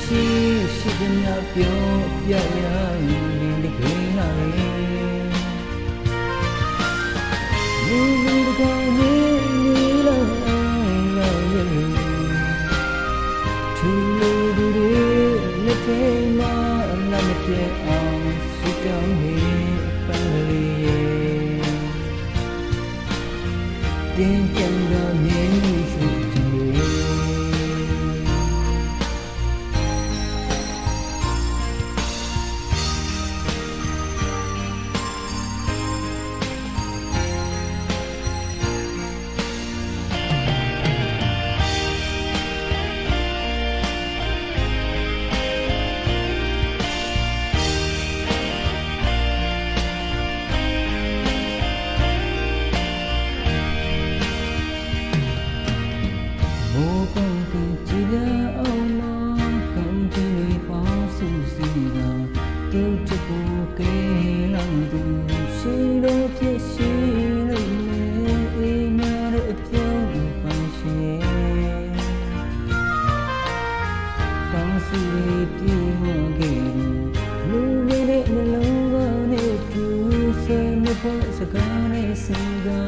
ရှိရှိသမျှပြောင်းပြရရင်ဒီခေတ်နာရင်လူလူတကယ်နေနေလာလာရင်သူလူတွေလက်ထဲမှာလမ်းမပြတ်အောင်စိတ်ကောင်းနေပန်းလေးတင်ကြံတော့နေ bukan tidak Allah kau tidak palsu sehingga kau cukup kehilang tu sudah tersilap ingat tiada palsu kau sulit dihukum lu beri melanggar itu semua sekarang sehingga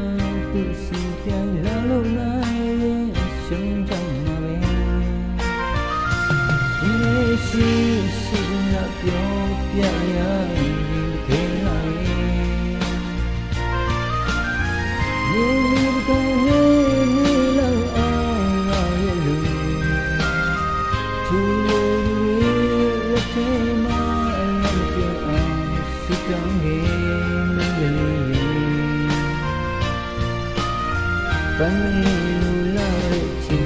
ကြောင်းငယ်မင်းကလေးပန်းမင်းလူလာရဲ့ချီ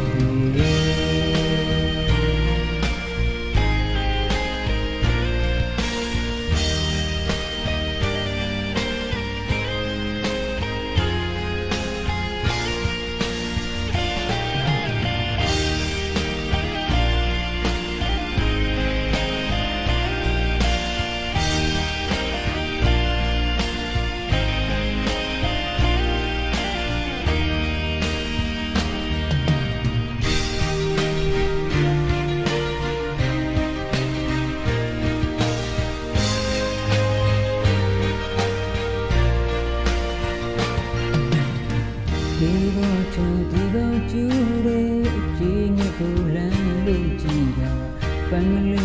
本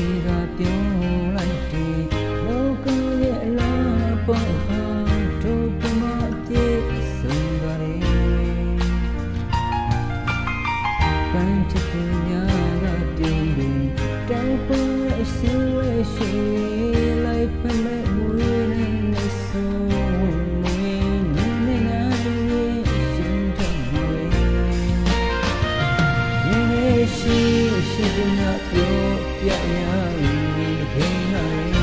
ရှိရှိမြတ်ပြောပြများဤခင်၌